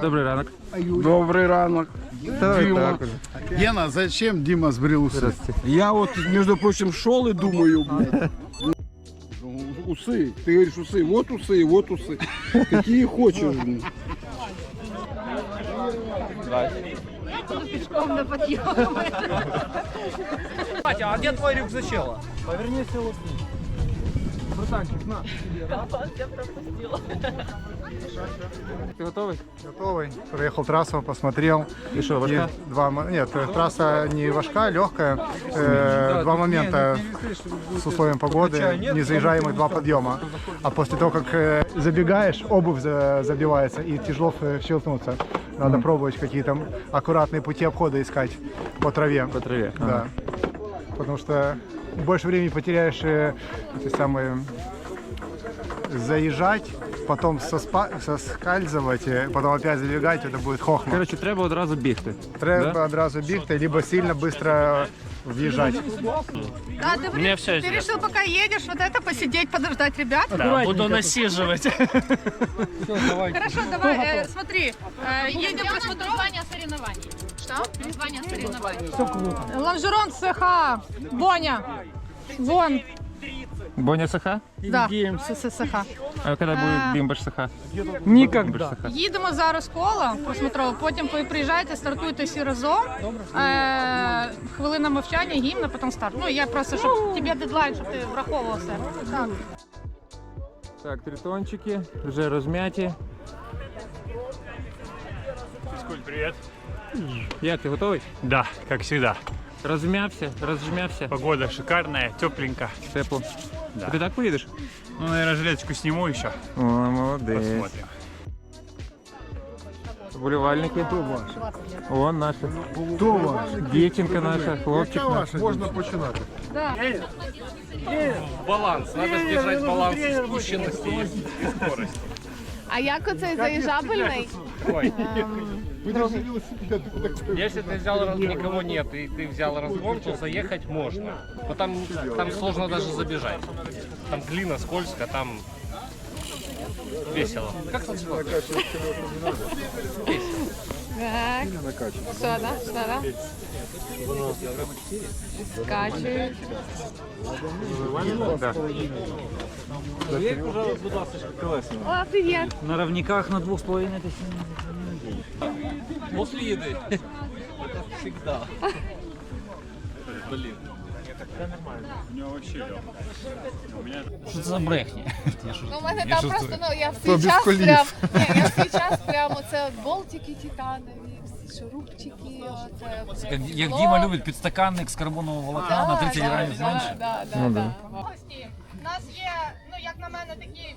Добрий ранок. Добрий ранок. Давай Дима. так уже. Гена, зачем Дима сбрил усы? Здравствуйте. Я вот, между прочим, шел и думаю, блин, ну, усы. Ты говоришь усы, вот усы, вот усы. Какие хочешь. блин. Батя, а где твой рюкзачело? Ти готовий? Готовый. Проехал трассу, посмотрел. І що, важка? И два, нет, э, трасса не важка, легкая. Э, два момента с условием погоды, незаезжаемых два подъема. А после того, как э, забегаешь, обувь за- забивается и тяжело э, щелкнуться. Надо пробовать какие-то аккуратные пути обхода искать по траве. По траві. Да. Потому что больше времени потеряешь э, эти самые заезжать, потом соспа- соскальзывать, э, потом опять забегать, это будет хохма. Коротше, треба одразу бігти. Треба одразу бігти, либо сильно быстро въезжать. Да, ты, Мне ты всё известно. решил, пока едешь, вот это посидеть, подождать ребят? Да, буду насиживать. Хорошо, давай, э, смотри, э, едем просмотрим. Название соревнований. Название соревнований. Лонжерон СХ, Боня, вон, Боня СХ? да, ССХ. А коли буде Бімбаш СХ? Никогда. Їдемо зараз коло просмотрово, потім ви приїжджаєте, стартуєте всі разом. Е, хвилина мовчання, гімн, а потім старт. Ну, я просто, щоб тебе дедлайн, щоб ти враховував все. Так. Так, тритончики вже розм'яті. Привет. Як ти готовий? Да, как всегда. Розм'явся, розжмявся. Погода шикарная, тепленько. Тепло. Да. Ти так поїдеш? Ну, наверное, жилеточку сниму еще. О, молодець. Посмотрим. Вболівальники. О, наші. Дівчинка наша, хлопчик наш. Можна починати. Баланс. Надо сдержать баланс спущенности и скорости. А як оцей заїжджабельний? Ой. если ты взял раз- никого нет и ты взял разгон, то заехать можно. Но там, там сложно даже забежать. Там глина, скользко, там весело. Как это называется? Так. Все, да? Все, да? Скачують. О, привіт. На равниках на двух с половиной тысяч. После еды. Всегда. Блин. Что это за брехня? Ну, у мене там просто, ну, я в свій час прям, ні, я в свій час прям оце болтики титанові, всі шурупчики, оце. Як Дима любит підстаканник з карбонового волокна на 30 грамів менше. Да, да, да. Гості, у нас є, ну як на мене, такі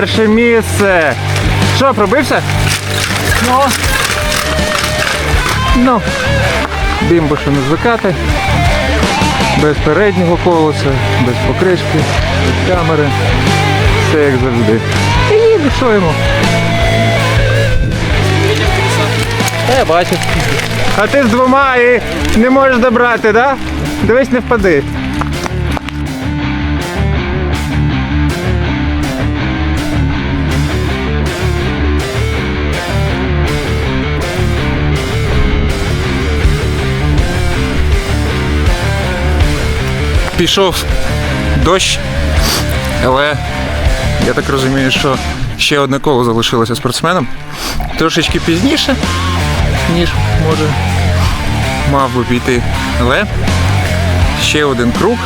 Перше місце. Що, пробився? Ну. Ну. Бімбошу не звикати. Без переднього колеса, без покришки, без камери. Все як завжди. І їде, що йому? Та я бачу. А ти з двома і не можеш добрати, да? Дивись, не впади. Пішов дощ, але я так розумію, що ще одне коло залишилося спортсменом. Трошечки пізніше, ніж може мав би піти. Але ще один круг,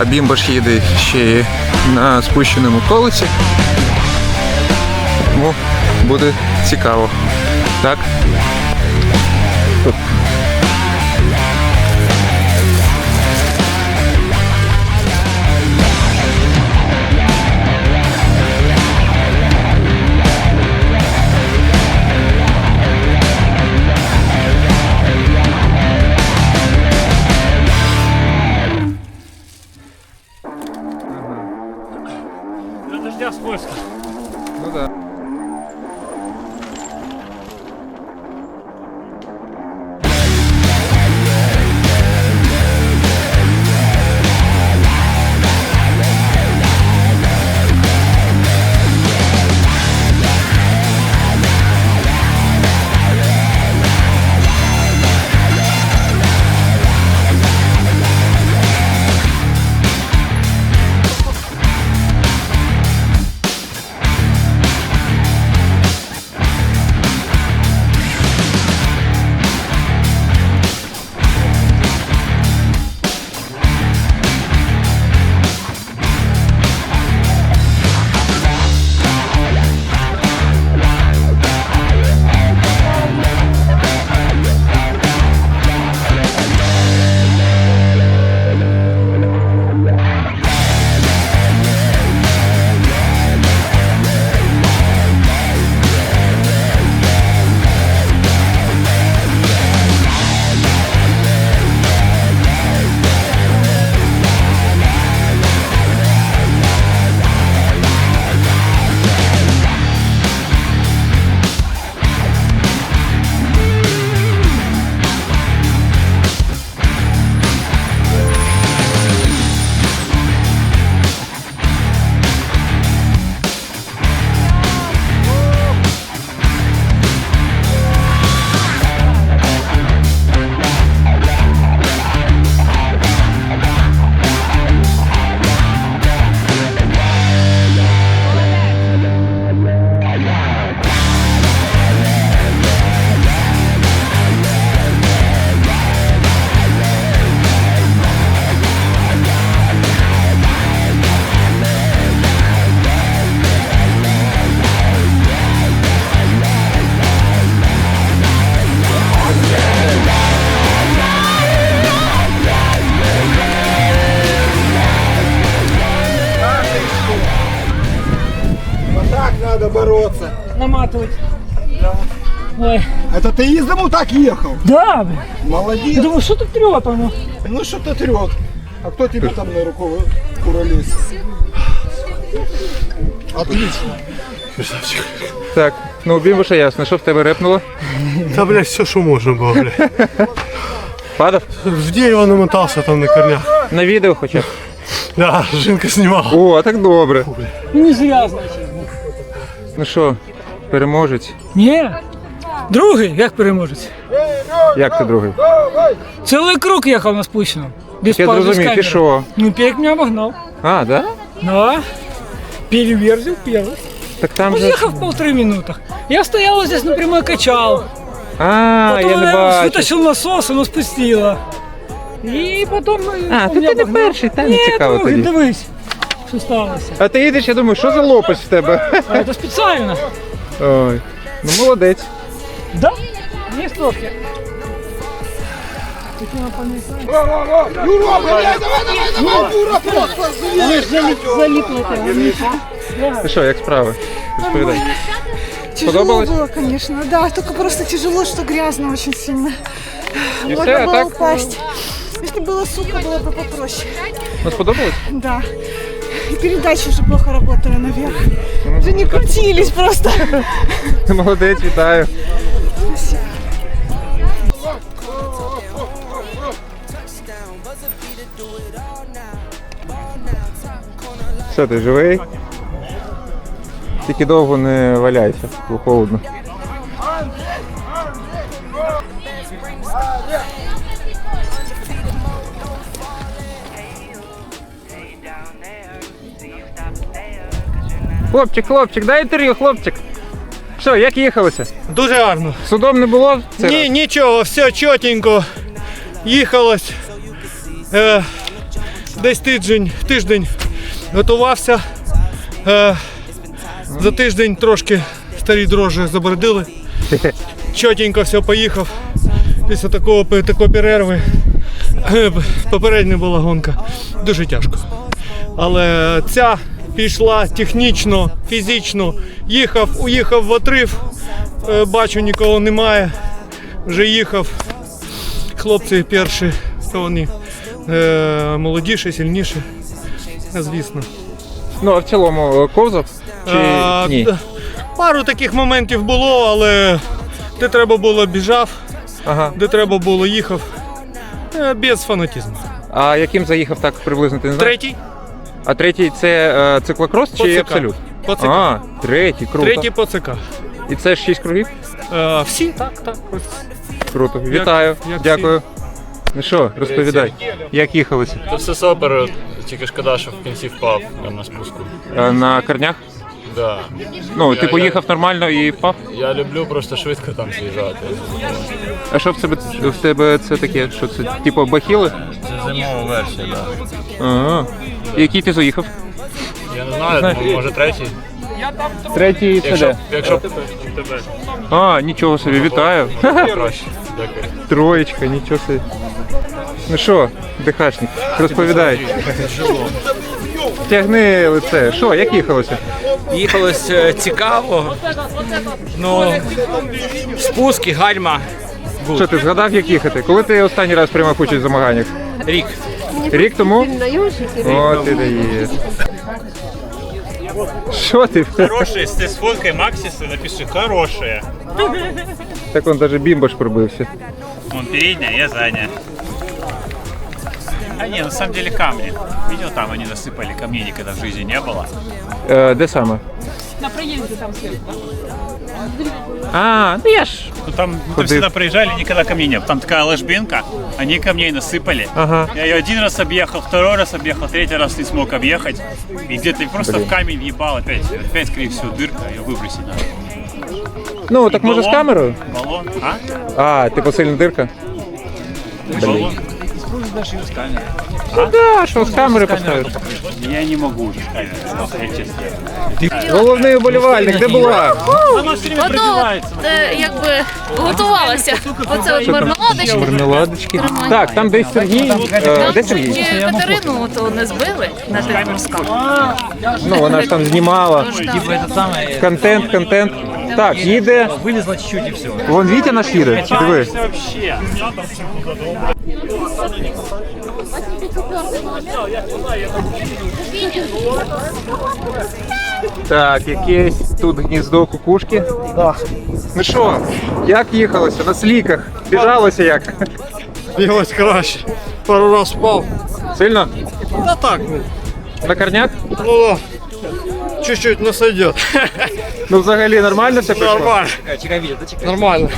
а Бімбаш їде ще на спущеному колесі. Тому буде цікаво. Так? Это ты из дому так ехал? да, блин. Молодец. Думаю, что тут трет оно? Ну что-то трет. А кто тебе там на руку куролез? Отлично. Так, ну у Бімбаша ясно, що в тебе репнуло? Да, блядь, все, что можно было, блядь. Падав? В дерево намотался там на корнях. На відео хоча б. Да, Жинка снимал. О, а так добре. Ну, не зря, значить. Ну що, переможець? Ні. Другий, як переможець? Як ти другий? Цілий круг їхав на спущеному. Без Я паузи з зрозумів, ти камери. що? Ну, Пек меня обогнал. А, да? Да. Переверзил первый. Так там же. Уехал в полторы минуты. Я стоял вот здесь напрямую качал. А, Потом я не я бачу. вытащил насос, оно спустило. И потом... э, А, он то меня ти не обогнал. перший, та не Ні, цікаво другий, тоді. дивись, що сталося. А ти їдеш, я думаю, що за лопасть в тебе? А це спеціально. Ой. Ну молодець. Да? Не стопки. Юра, блядь, давай, давай, давай. Ти що, як справи? Розповідай. Тяжело Сподобалось? было, конечно, да, только просто тяжело, что грязно очень сильно. І Можно все, а было так? упасть. Если было сухо, было бы попроще. Ну сподобалось? Да. И передачи уже плохо работали наверх. Уже не крутились просто. Ти молодець, вітаю. Що ти живий? Тільки довго не валяйся, бо холодно. Хлопчик, хлопчик, дай інтерв'ю, хлопчик. Що, як їхалося? Дуже гарно. Судом не було? Це Ні, нічого, все чотенько. Їхалось. Е, десь тиждень, тиждень готувався. Е, за тиждень трошки старі дрожжі забордили. Чотенько все поїхав. Після такого, такої перерви. е, Попередня була гонка. Дуже тяжко. Але ця пішла технічно, фізично. Їхав, уїхав в отрив. Е, Бачу, нікого немає. Вже їхав. Хлопці перші, то вони е, молодіші, сильніші. Е, Звісно. Ну, а в цілому е, ковзав? Чи А, ні? Пару таких моментів було, але де треба було біжав, Ага. де треба було їхав. Е, Без фанатізму. А яким заїхав так приблизно, ти не знаєш? Третій. А третій це е, циклокрос По чи ЦК. абсолют? По ЦК. А, третій, круто. Третій по ЦК. І це ж шість кругів? Е, всі? Так, так. Круто. Вітаю. як Дякую. Ну що, розповідай, як їхалося? Та все супер, тільки шкода, що в кінці впав на спуску. Е, На корнях? Да. Ну, Я- ти я- поїхав нормально і впав? Я люблю просто швидко там з'їжджати. А що в тебе в тебе це таке? Що це? Типу бахіли? Це зимова версія, так. Ага. Який ти заїхав? Я не знаю, ну, може третій. Третій це Якщо, де? якщо А, нічого собі, вітаю. краще. Дякую. Троєчка, нічого собі. Ну що, дихашник, розповідай. Тягни лице. Що, як їхалося? Їхалось е, цікаво. Ну, спуски, гальма. Що ти згадав, як їхати? Коли ти останній раз приймав участь в змаганнях? Рік. Рік тому? О, ти даєш. Що ти? Хорошие, если ты с Максиса напиши хорошие. Так он даже бімбаш пробився. Он передняя, я задняя. А не, на самом деле камни. Видел, там они насыпали камней, никогда в жизни не было. Е, де саме? На проїзді там сверху. А, ну я ж. Ну там мы Куда? всегда проезжали, никогда камней не было. Там такая ложбинка, они камней насыпали. Ага. Я ее один раз объехал, второй раз объехал, третий раз не смог объехать. И где-то просто Блин. в камень въебал опять. Опять, скорее всего, дырка, ее выбросить надо. Ну, так може з балон? камерою? Баллон, а? А, типу сильна дирка? Баллон? Ну да, що з камери поставиш? Я не могу уже с камерой, я честно. Головний уболівальник, де була? Она все время пробивается. Е, якби готувалася. Оце от мармеладочки. Мармеладочки. Так, там десь Сергій. Е, де Сергій? Катерину то не збили на тих морсках. Ну, вона ж там знімала. Типа этот самый... Контент, контент. Так, їде. Вылезла чуть-чуть и все. Вон Вітя наш їде. Диви. Так, якесь тут гніздо кукушки. Ну що, як їхалося? На сліках? Біжалося як? Бігалось краще. Пару раз впав. Сильно? Та так, ну, На корняк? ну да. Чуть-чуть не сойдет. Ну взагалі нормально все пішло? Нормально. Нормально.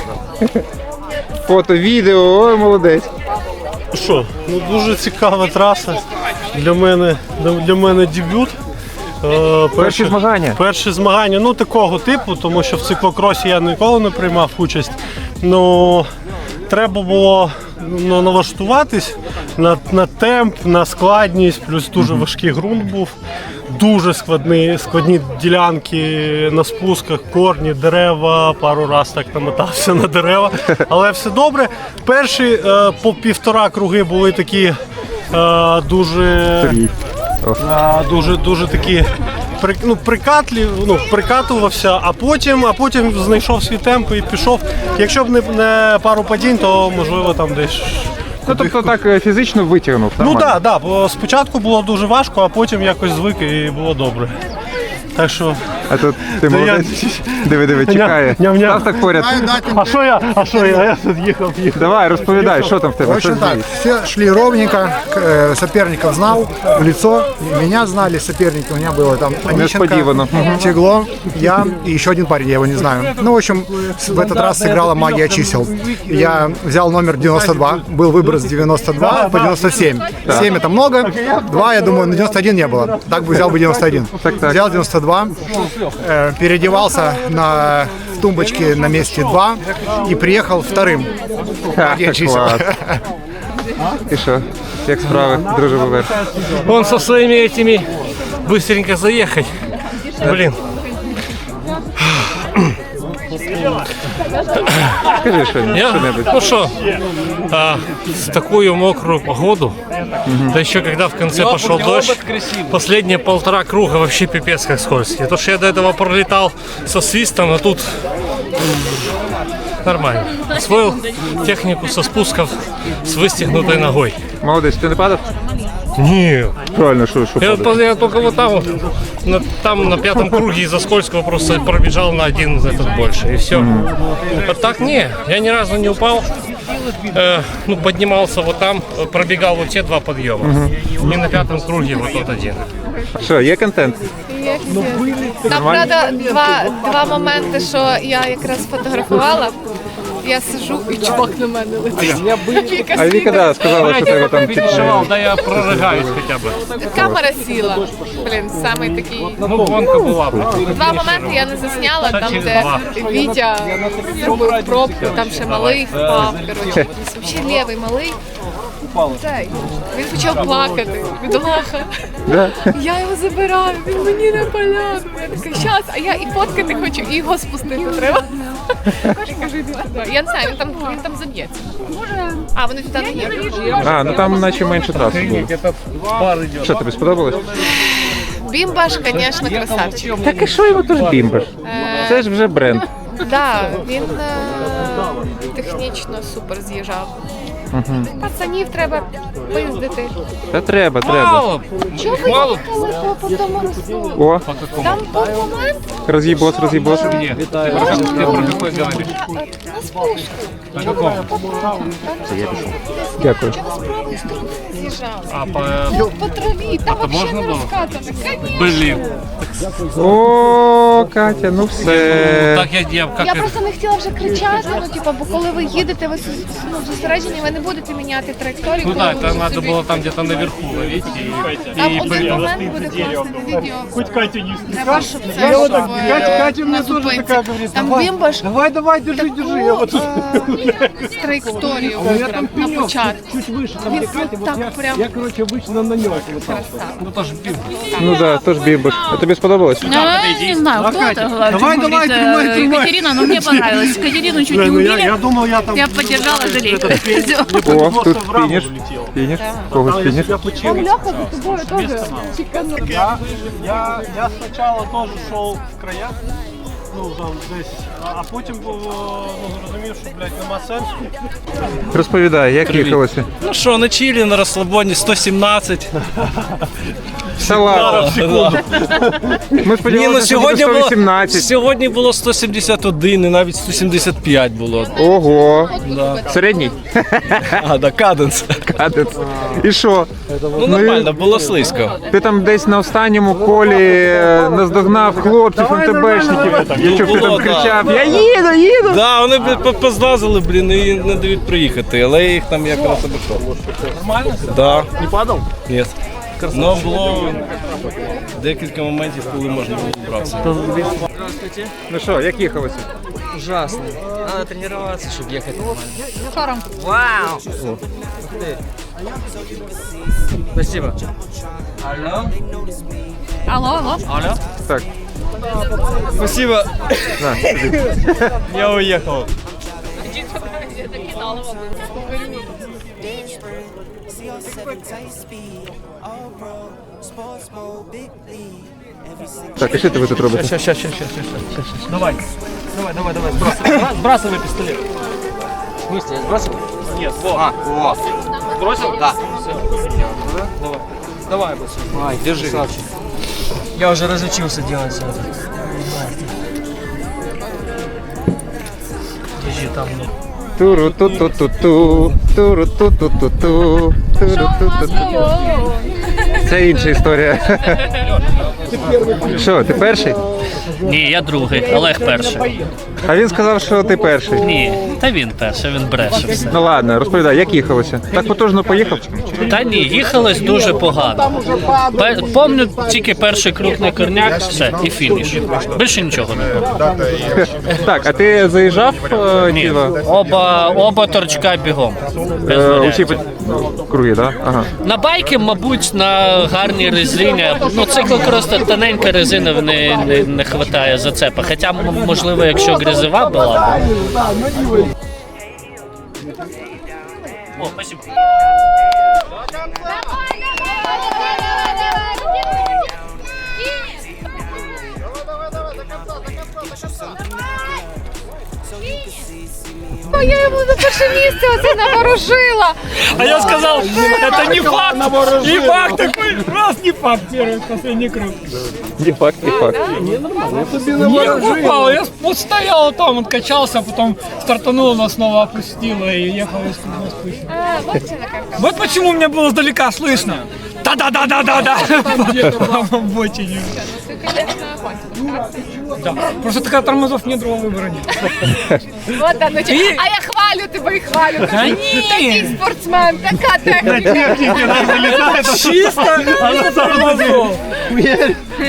Фото, відео, ой, молодець. Що, ну дуже цікава траса. Для мене, для мене дебют. Е, Перші змагання. Перші змагання, ну такого типу, тому що в циклокросі я ніколи не приймав участь. Ну треба було ну, налаштуватись на, на темп, на складність, плюс дуже важкий ґрунт був. Дуже складні, складні ділянки на спусках, корні, дерева. Пару раз так намотався на дерева. Але все добре. Перші е, по півтора круги були такі е, дуже, е, дуже, дуже такі при, ну, прикатлі, ну, прикатувався, а потім, а потім знайшов свій темп і пішов. Якщо б не, не пару падінь, то можливо там десь. Ну тобто так е, фізично витягнув. Ну нормально. так, да, бо спочатку було дуже важко, а потім якось звик і було добре. Так що. А тут ти Та я- молодець. Диви, диви, чекає. Ням-ням. Став так поряд. А що я? А що я? Я тут їхав, їхав. Давай, розповідай, що там в тебе? В общем Що так, все шли ровненько, к- э, соперников знал в лицо, меня знали соперники, у меня было там Несподівано. Онищенко, Тегло, я и еще один парень, я его не знаю. Ну, в общем, с- в этот раз сыграла магия чисел. Я взял номер 92, был выбор с 92 по 97. 7 это много, 2, я думаю, на 91 не было. Так бы взял бы 91. Взял 92, э, переодевался на в тумбочке на месте 2 и приехал вторым. Магия чисел. І що? Як справи, друже? Он со своими этими быстренько заехать. Блин. Скажи що, Я, що-небудь. ну что, а, в такую мокрую погоду, да еще когда в конце пошел дождь, последние полтора круга вообще пипец как скользкие. То, что я до этого пролетал со свистом, а тут нормально. Освоил технику со спусков с выстегнутой ногой. Молодець, ти не падав? Не, Правильно, що, що я, падав? я только вот там, вот, на, там на пятом круге из-за скользкого просто пробежал на один этот больше и все. А так не, я ни разу не упал. Э, ну, поднимался вот там, э, пробегал вот те два подъема. И на пятом круге вот тот один. Що, є контент? Там, правда, два, два моменти, що я якраз фотографувала. Я сижу і чувак на мене летить. Віка А Віка, да, сказала, що тебе там переживал, да я прорыгаюсь хотя бы. Камера сіла. Блін, самий такий. Ну, гонка была. бы. Два моменти я не засняла, там через де два. Вітя зробив пробку, там ще малий впав. Коротше, взагалі лівий малий. Цей. Він почав плакати. Бідолаха. Да? Я його забираю, він мені не поляну. Я така, щас, а я і фоткати хочу, і його спустити треба. Я не знаю, він там, він там заб'ється. А, вони туди не є. А, ну там наче менше траси було. Що, тобі сподобалось? Бімбаш, звісно, красавчик. Так і що його теж бімбаш? Це ж вже бренд. Так, він е, технічно супер з'їжджав. Пацанів треба поїздити. Та треба, треба. Мало. Чого ви Мало. їхали по, по тому рослу? О, Там був момент роз'їбос, роз'їбос. Нет, ты про, ты про какой говоришь? на спушку. На каком? Дякую. Чого з правої сторони з'їжджав? А, по... Ну, по траві, там А то взагалі можна не було? розкатано. Конечно. Блин. О, Катя, ну все. Так я, я как Я это- просто не хотіла вже кричати, ну типа, бо коли ви їдете, ви зос- ну, зосереджені, ви не будете міняти траєкторію. Ну коли да, ви это вже надо собі- было там где-то наверху ловить и, Там и один блин. момент буде класне відео. Хоть Катю не Треба, щоб це щоб, е, Катя, Катя на мне тоже зупинці. такая говорит, Там давай, бімбаш давай, давай, держи, держи. Я вот тут з траєкторію вибрав на початку. Чуть выше, там Він где Катя, вот так я, прям я, короче, обычно на нем. красава. Ну тоже бим. Ну да, теж бімбиш. А тобі сподобалось? не знаю, кто это. Давай, давай, тримай, тримай. Екатерина, но мне понравилось. Екатерину чуть Бля, не ну я, убили. я думал, я там... Я поддержала жалей. О, тут фініш. Финиш. Когось фініш. Я? Льоха за тобою тоже чеканув. Я, я, я спочатку теж йшов в краях. ну там десь, а, потім було, ну, зрозумів, що, блядь, нема сенсу. Розповідай, як їхалося? Ну що, на чилі, на розслабоні 117. Салат. Ми Ні, ну сподівалися, що сьогодні буде було, 118. сьогодні було 171 і навіть 175 було. Ого. Середній? А, да, каденс. Кадець. І що? Ну нормально, було слизько. Ти там десь на останньому колі е, наздогнав хлопців МТБшників. Я чув, ти там було, да. кричав, я їду, їду. Да, вони по- позлазили, блін, і не дають приїхати, але я їх там якраз обійшов. Нормально? Да. Не падав? Ні. Ну, було декілька моментів, коли можна було вбратися. Ну що, як їхалося? Ужасно. Надо тренироваться, чтобы ехать нормально. Сором. Вау! Ух ты. Спасибо. Алло? Алло, алло. Алло? Так, Спасибо. на. Я уехал. see all seven tight speed. All pro, sports mode, big league. Every single Так, пішли ви тут робите. Ща, ща, Сейчас, сейчас, сейчас, сейчас, ща. Давай. Давай, давай, давай, сбрасывай. Сбрасывай пистолет. В смысле, я сбросил? Нет, вот. А, вот. Сбросил? Да. Давай. Давай, босс. Ай, держи. славчик. Я уже разучился делать это. Держи там. Ну. Туру-ту-ту-ту-ту, туру-ту-ту-ту-ту. Це інша історія. Що, ти перший? Ні, я другий, Олег перший. А він сказав, що ти перший. Ні, та він перший, він бреше все. Ну ладно, розповідай, як їхалося? Так потужно поїхав? Та ні, їхалось дуже погано. Помню тільки перший круг на корняк, все, і фініш. Більше нічого не було. Так, а ти заїжджав е, Ні, оба, оба торчка бігом. Без Е, варіантів. Усі по- круги, так? Ага. На байки, мабуть, на гарній резині. Ну, циклокрос то тоненька резина не, не, не хватає зацепа. Хоча, можливо, якщо грязева була. О, спасибо. Ну, я йому за перше місце оце наворожила. А я сказал, это не факт. Не факт такой. Раз не факт. Первый, последний круг. Не факт, не факт. Не попал. Я вот стоял там, он качался, а потом стартанул, но снова опустило и ехал из круга спустя. А, вот тебе как. Вот почему мне было сдалека слышно. Да-да-да-да-да-да. В обочине. Ты, конечно, хватит. Да. Просто такая тормозов нет, другого выбора нет. Вот да, ну, чи- А я хвалю тебе і хвалю. Та Кажу, ні. Такий спортсмен, така техніка. Чисто из тормозов.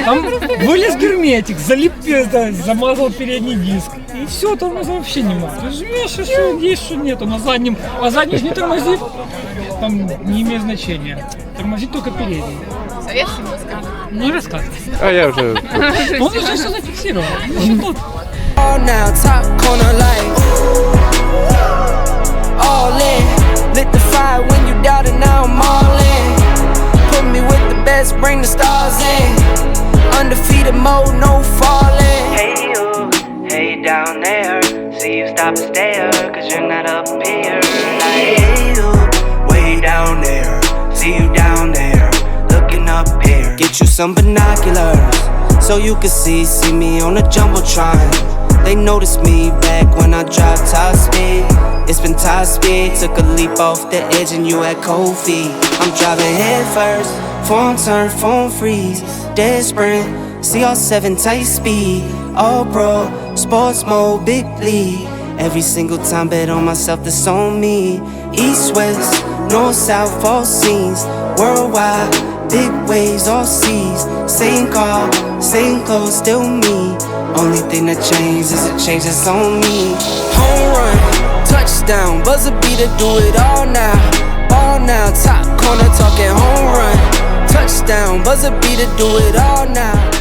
Там вылез герметик, залип, это, замазал передний диск. И все, тормоза вообще нема. Ты жмешь, и что есть, что нету. На заднем, а задний ж не тормозит, там не имеет значения. Тормозит только передний. Советский сказать? Ну, рассказывай. А я уже... Он уже все зафиксировал. Ну, тут. Bring the stars in. Undefeated mode, no falling. Hey you, hey down there. See you stop and stare, cause you're not up here. Some binoculars so you can see, see me on the jumbotron. They noticed me back when I dropped top speed. It's been top speed, took a leap off the edge and you had cold feet. I'm driving head first, phone turn, phone freeze, dead sprint. See all seven tight speed, all pro, sports mode, big league. Every single time bet on myself, that's on me. East, west, north, south, all scenes, worldwide. Big waves, all seas. Same car, same clothes, still me. Only thing that changed is a change that's on me. Home run, touchdown, buzzer beater, do it all now. Ball now, top corner talking home run. Touchdown, buzzer beater, do it all now.